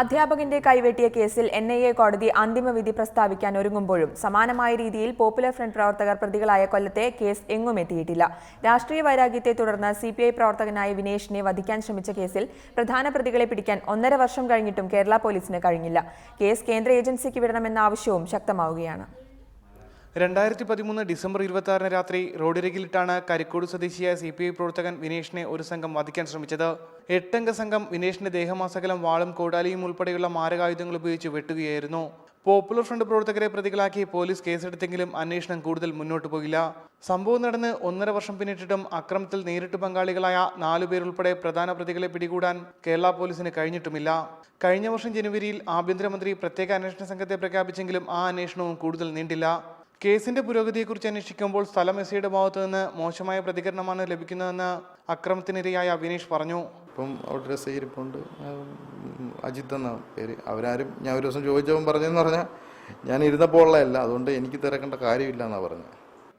അധ്യാപകന്റെ കൈവെട്ടിയ കേസിൽ N I A കോടതി അന്തിമവിധി പ്രസ്താവിക്കാൻ ഒരുങ്ങുമ്പോഴും സമാനമായ രീതിയിൽ പോപ്പുലർ ഫ്രണ്ട് പ്രവർത്തകർ പ്രതികളായ കൊല്ലത്തെ കേസ് എങ്ങും എത്തിയിട്ടില്ല. രാഷ്ട്രീയ വൈരാഗ്യത്തെ തുടർന്ന് സി പി ഐ പ്രവർത്തകനായ വിനേഷിനെ വധിക്കാൻ ശ്രമിച്ച കേസിൽ പ്രധാന പ്രതികളെ പിടിക്കാൻ ഒന്നര വർഷം കഴിഞ്ഞിട്ടും കേരള പോലീസിന് കഴിഞ്ഞില്ല. കേസ് കേന്ദ്ര ഏജൻസിക്ക് വിടണമെന്ന ആവശ്യവും ശക്തമാവുകയാണ്. രണ്ടായിരത്തി പതിമൂന്ന് ഡിസംബർ ഇരുപത്തി ആറിന് രാത്രി റോഡിരകിലിട്ടാണ് കരിക്കോട് സ്വദേശിയായ സി പി ഐ പ്രവർത്തകൻ വിനേഷിനെ ഒരു സംഘം വധിക്കാൻ ശ്രമിച്ചത്. എട്ടംഗ സംഘം വിനേഷിന്റെ ദേഹമാസകലം വാളും കോടാലിയും ഉൾപ്പെടെയുള്ള മാരകായുധങ്ങൾ ഉപയോഗിച്ച് വെട്ടുകയായിരുന്നു. പോപ്പുലർ ഫ്രണ്ട് പ്രവർത്തകരെ പ്രതികളാക്കി പോലീസ് കേസെടുത്തെങ്കിലും അന്വേഷണം കൂടുതൽ മുന്നോട്ട് പോയില്ല. സംഭവം നടന്ന് ഒന്നര വർഷം പിന്നിട്ടിട്ടും അക്രമത്തിൽ നേരിട്ട് പങ്കാളികളായ നാലുപേരുൾപ്പെടെ പ്രധാന പ്രതികളെ പിടികൂടാൻ കേരള പോലീസിന് കഴിഞ്ഞിട്ടുമില്ല. കഴിഞ്ഞ വർഷം ജനുവരിയിൽ ആഭ്യന്തരമന്ത്രി പ്രത്യേക അന്വേഷണ സംഘത്തെ പ്രഖ്യാപിച്ചെങ്കിലും ആ അന്വേഷണവും കൂടുതൽ നീണ്ടില്ല. കേസിന്റെ പുരോഗതിയെക്കുറിച്ച് അന്വേഷിക്കുമ്പോൾ സ്ഥലം എസ്ഐയുടെ ഭാഗത്തു നിന്ന് മോശമായ പ്രതികരണമാണ് ലഭിക്കുന്നതെന്ന് അക്രമത്തിനിരയായ അഭിനേഷ് പറഞ്ഞു. ഇപ്പം അവിടെ ഒരു എസ് ഇരിപ്പുണ്ട്. ഉം, അജിത്ത് എന്ന പേര്. അവരാരും ഞാൻ ഒരു ദിവസം ചോദിച്ചവൻ പറഞ്ഞതെന്ന് പറഞ്ഞാൽ ഞാൻ ഇരുന്നപ്പോൾ ഉള്ളതല്ല. അതുകൊണ്ട് എനിക്ക് തിരക്കേണ്ട കാര്യമില്ല എന്നാണ് പറഞ്ഞത്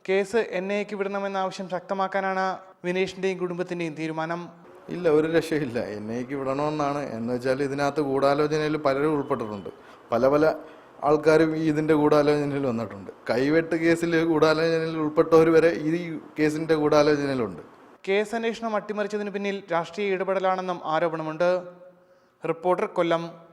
കേസ് എൻ ഐക്ക് വിടണമെന്ന ആവശ്യം ശക്തമാക്കാനാണ് വിനേഷിന്റെയും കുടുംബത്തിന്റെയും തീരുമാനം. ഇല്ല ഒരു രക്ഷയില്ല. എൻ ഐക്ക് വിടണമെന്നാണ്. എന്ന് വെച്ചാൽ ഇതിനകത്ത് ഗൂഢാലോചനയിൽ പലരും ഉൾപ്പെട്ടിട്ടുണ്ട്. പല പല ആൾക്കാരും ഇതിന്റെ ഗൂഢാലോചനയിൽ വന്നിട്ടുണ്ട്. കൈവെട്ട് കേസിൽ ഗൂഢാലോചനയിൽ ഉൾപ്പെട്ടവർ വരെ ഈ കേസിന്റെ ഗൂഢാലോചനയിലുണ്ട്. കേസ് അന്വേഷണം അട്ടിമറിച്ചതിന് പിന്നിൽ രാഷ്ട്രീയ ഇടപെടലാണെന്നും ആരോപണമുണ്ട്. റിപ്പോർട്ടർ കൊല്ലം